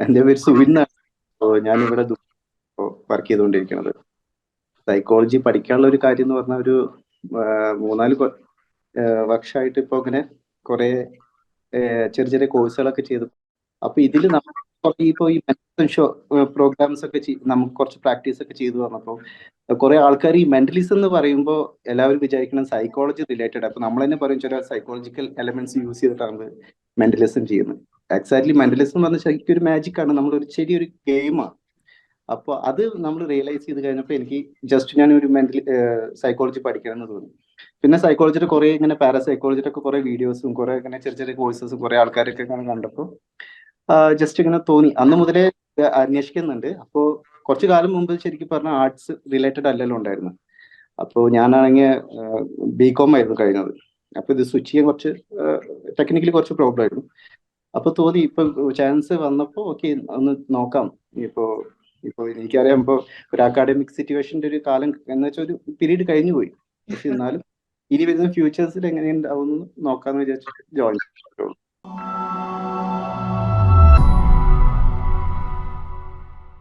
എന്റെ പേര് സുവിൻ എന്നാണ് ഞാനിവിടെ വർക്ക് ചെയ്തുകൊണ്ടിരിക്കുന്നത്. സൈക്കോളജി പഠിക്കാനുള്ള ഒരു കാര്യം എന്ന് പറഞ്ഞാൽ ഒരു മൂന്നാൽ വർഷമായിട്ട് ഇപ്പൊ അങ്ങനെ കുറെ ചെറിയ ചെറിയ കോഴ്സുകളൊക്കെ ചെയ്തു. അപ്പൊ ഇതിൽ നമ്മൾ ഈ ഷോ പ്രോഗ്രാംസ് ഒക്കെ നമുക്ക് കുറച്ച് പ്രാക്ടീസ് ഒക്കെ ചെയ്തു വന്നപ്പോൾ കുറെ ആൾക്കാർ ഈ മെന്റലിസം എന്ന് പറയുമ്പോൾ എല്ലാവരും വിചാരിക്കണം സൈക്കോളജി റിലേറ്റഡ് അപ്പൊ നമ്മൾ തന്നെ പറയും ചില സൈക്കോളജിക്കൽ എലമെന്റ്സ് യൂസ് ചെയ്തിട്ടാണ് മെന്റലിസം ചെയ്യുന്നത്. എക്സാക്ട്ലി മെന്റലിസം എന്ന് പറഞ്ഞാൽ ശരിക്കും ഒരു മാജിക് ആണ്. നമ്മൾ ഒരു ചെറിയൊരു ഗെയിമാണ് അപ്പോൾ അത് നമ്മൾ റിയലൈസ് ചെയ്ത് കഴിഞ്ഞപ്പോൾ എനിക്ക് ജസ്റ്റ് ഞാൻ ഒരു മെന്റൽ സൈക്കോളജി പഠിക്കണം എന്ന് തോന്നി. പിന്നെ സൈക്കോളജിയുടെ കുറെ ഇങ്ങനെ പാരാസൈക്കോളജിയുടെ ഒക്കെ കുറെ വീഡിയോസും കുറെ ഇങ്ങനെ ചെറിയ ചെറിയ കോഴ്സസും കുറെ ആൾക്കാരൊക്കെ ഇങ്ങനെ കണ്ടപ്പോൾ ജസ്റ്റ് ഇങ്ങനെ തോന്നി. അന്ന് മുതലേ അന്വേഷിക്കുന്നുണ്ട്. അപ്പോ കുറച്ചു കാലം മുമ്പ് ശരിക്കും പറഞ്ഞ ആർട്സ് റിലേറ്റഡ് അല്ലല്ലോ ഉണ്ടായിരുന്നു. അപ്പോൾ ഞാനാണെങ്കിൽ ബി കോം ആയിരുന്നു കഴിഞ്ഞത്. അപ്പോൾ ഇത് സ്വിച്ച് ചെയ്യാൻ കുറച്ച് ടെക്നിക്കലി കുറച്ച് പ്രോബ്ലം ആയിരുന്നു. അപ്പൊ തോന്നി ഇപ്പൊ ചാൻസ് വന്നപ്പോ ഓക്കെ ഒന്ന് നോക്കാം. ഇപ്പോ ഇപ്പൊ എനിക്കറിയാം ഇപ്പൊ ഒരു അക്കാഡമിക് സിറ്റുവേഷന്റെ ഒരു കാലം എന്ന് വെച്ചാൽ ഒരു പീരീഡ് കഴിഞ്ഞു പോയി. പക്ഷെ എന്നാലും ഇനി വരുന്ന ഫ്യൂച്ചേഴ്സിൽ എങ്ങനെയുണ്ടാവും നോക്കാന്ന് വിചാരിച്ചിട്ട് ജോയിൻ ചെയ്തിട്ടുള്ളൂ